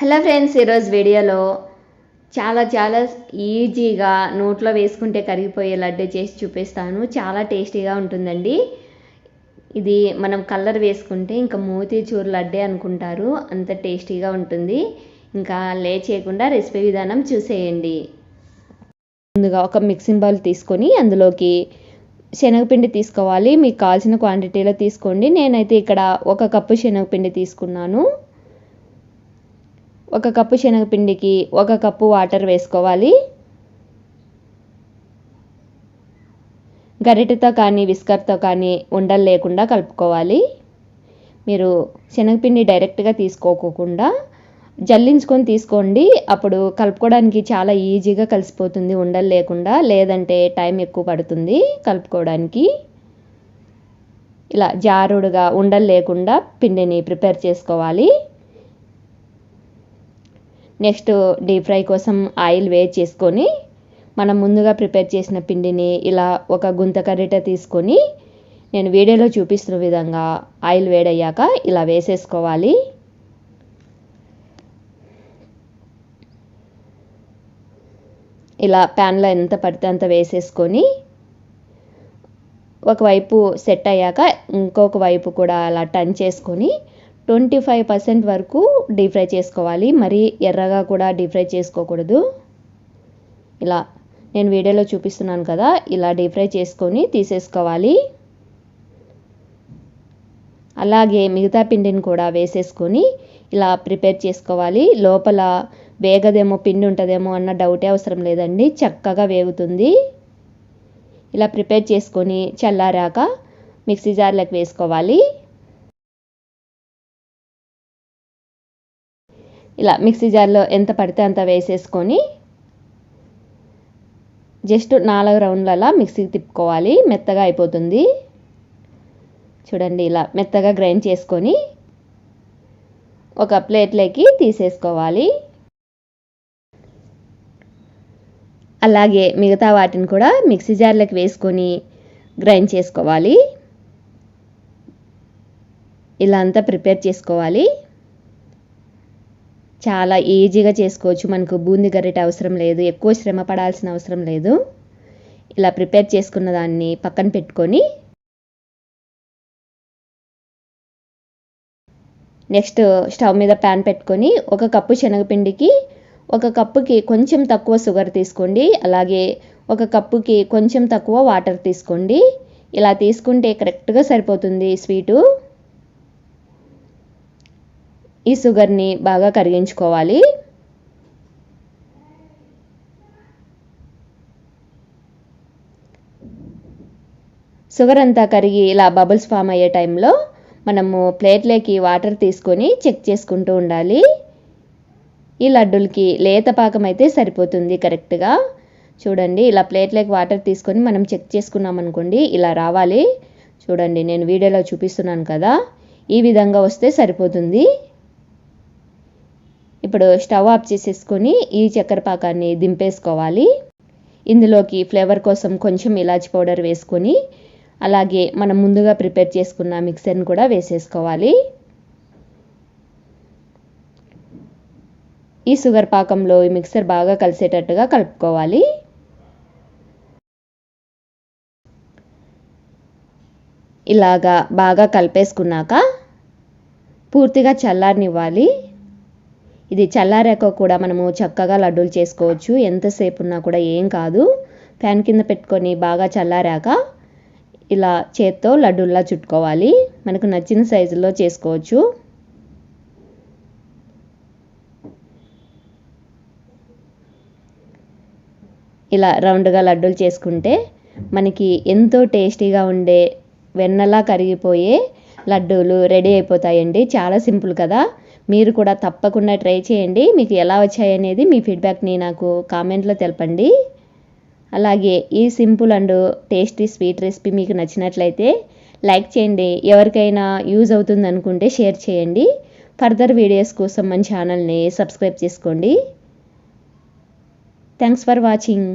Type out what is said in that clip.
Hello friends ఈరోజు వీడియోలో చాలా చాలా ఈజీగా నోట్లో వేసుకుంటే కరిగిపోయే లడ్డు చేసి చూపిస్తాను. చాలా టేస్టీగా ఉంటుందండి. ఇది మనం కలర్ వేసుకుంటే ఇంకా మోతీచూర్ లడ్డే అనుకుంటారు. అంత టేస్టీగా ఉంటుంది. ఇంకా లే చేయకుండా రెసిపీ విధానం చూసేయండి. ముందుగా ఒక మిక్సింగ్ బౌల్ తీసుకొని అందులోకి శనగపిండి తీసుకోవాలి. మీకు కావాల్సిన క్వాంటిటీలో తీసుకోండి. నేనైతే ఇక్కడ ఒక కప్పు శనగపిండి తీసుకున్నాను. ఒక కప్పు శనగపిండికి ఒక కప్పు వాటర్ వేసుకోవాలి. గరిటెతో కానీ విస్కర్తో కానీ ఉండలు లేకుండా కలుపుకోవాలి. మీరు శనగపిండి డైరెక్ట్గా తీసుకోకుండా జల్లించుకొని తీసుకోండి. అప్పుడు కలుపుకోవడానికి చాలా ఈజీగా కలిసిపోతుంది ఉండలు లేకుండా. లేదంటే టైం ఎక్కువ పడుతుంది కలుపుకోవడానికి. ఇలా జారుడుగా ఉండలు లేకుండా పిండిని ప్రిపేర్ చేసుకోవాలి. నెక్స్ట్ డీప్ ఫ్రై కోసం ఆయిల్ వేడి చేసుకొని మనం ముందుగా ప్రిపేర్ చేసిన పిండిని ఇలా ఒక గుంత కర్రీట తీసుకొని నేను వీడియోలో చూపిస్తున్న విధంగా ఆయిల్ వేడయ్యాక ఇలా వేసేసుకోవాలి. ఇలా ప్యాన్లో ఎంత పడితే అంత వేసేసుకొని ఒకవైపు సెట్ అయ్యాక ఇంకొక వైపు కూడా అలా టర్న్ చేసుకొని ట్వంటీ ఫైవ్ పర్సెంట్ వరకు డీప్ ఫ్రై చేసుకోవాలి. మరీ ఎర్రగా కూడా డీప్ ఫ్రై చేసుకోకూడదు. ఇలా నేను వీడియోలో చూపిస్తున్నాను కదా ఇలా డీప్ ఫ్రై చేసుకొని తీసేసుకోవాలి. అలాగే మిగతా పిండిని కూడా వేసేసుకొని ఇలా ప్రిపేర్ చేసుకోవాలి. లోపల వేగదేమో పిండి ఉంటుందేమో అన్న డౌటే అవసరం లేదండి. చక్కగా వేగుతుంది. ఇలా ప్రిపేర్ చేసుకొని చల్లారాక మిక్సీ జార్లకు వేసుకోవాలి. ఇలా మిక్సీ జార్లో ఎంత పడితే అంత వేసేసుకొని జస్ట్ నాలుగు రౌండ్లలో మిక్సీకి తిప్పుకోవాలి. మెత్తగా అయిపోతుంది. చూడండి ఇలా మెత్తగా గ్రైండ్ చేసుకొని ఒక ప్లేట్లోకి తీసేసుకోవాలి. అలాగే మిగతా వాటిని కూడా మిక్సీ జార్లోకి వేసుకొని గ్రైండ్ చేసుకోవాలి. ఇలా అంతా ప్రిపేర్ చేసుకోవాలి. చాలా ఈజీగా చేసుకోవచ్చు. మనకు బూంది గరిట అవసరం లేదు. ఎక్కువ శ్రమ పడాల్సిన అవసరం లేదు. ఇలా ప్రిపేర్ చేసుకున్న దాన్ని పక్కన పెట్టుకొని నెక్స్ట్ స్టవ్ మీద ప్యాన్ పెట్టుకొని ఒక కప్పు శనగపిండికి ఒక కప్పుకి కొంచెం తక్కువ షుగర్ తీసుకోండి. అలాగే ఒక కప్పుకి కొంచెం తక్కువ వాటర్ తీసుకోండి. ఇలా తీసుకుంటే కరెక్ట్గా సరిపోతుంది స్వీటు. ఈ షుగర్ని బాగా కరిగించుకోవాలి. షుగర్ అంతా కరిగి ఇలా బబుల్స్ ఫామ్ అయ్యే టైంలో మనము ప్లేట్లోకి వాటర్ తీసుకొని చెక్ చేసుకుంటూ ఉండాలి. ఈ లడ్డూలకి లేత పాకం అయితే సరిపోతుంది కరెక్ట్గా. చూడండి ఇలా ప్లేట్లోకి వాటర్ తీసుకొని మనం చెక్ చేసుకున్నాం అనుకోండి ఇలా రావాలి. చూడండి నేను వీడియోలో చూపిస్తున్నాను కదా. ఈ విధంగా వస్తే సరిపోతుంది. ఇప్పుడు స్టవ్ ఆఫ్ చేసేసుకొని ఈ చక్కెర పాకాన్ని దింపేసుకోవాలి. ఇందులోకి ఫ్లేవర్ కోసం కొంచెం ఇలాచి పౌడర్ వేసుకొని అలాగే మనం ముందుగా ప్రిపేర్ చేసుకున్న మిక్సర్ని కూడా వేసేసుకోవాలి. ఈ షుగర్ పాకంలో ఈ మిక్సర్ బాగా కలిసేటట్టుగా కలుపుకోవాలి. ఇలాగా బాగా కలిపేసుకున్నాక పూర్తిగా చల్లారనివ్వాలి. ఇది చల్లారాక కూడా మనము చక్కగా లడ్డూలు చేసుకోవచ్చు. ఎంతసేపు ఉన్నా కూడా ఏం కాదు. ఫ్యాన్ కింద పెట్టుకొని బాగా చల్లారాక ఇలా చేత్తో లడ్డూల్లా చుట్టుకోవాలి. మనకు నచ్చిన సైజులో చేసుకోవచ్చు. ఇలా రౌండ్గా లడ్డూలు చేసుకుంటే మనకి ఎంతో టేస్టీగా ఉండే వెన్నలా కరిగిపోయే లడ్డూలు రెడీ అయిపోతాయండి. చాలా సింపుల్ కదా. మీరు కూడా తప్పకుండా ట్రై చేయండి. మీకు ఎలా వచ్చాయనేది మీ ఫీడ్బ్యాక్ని నాకు కామెంట్లో తెలపండి. అలాగే ఈ simple and tasty sweet recipe మీకు నచ్చినట్లయితే లైక్ చేయండి. ఎవరికైనా యూజ్ అవుతుంది అనుకుంటే షేర్ చేయండి. ఫర్దర్ వీడియోస్ కోసం మన ఛానల్ని సబ్స్క్రైబ్ చేసుకోండి. Thanks for watching.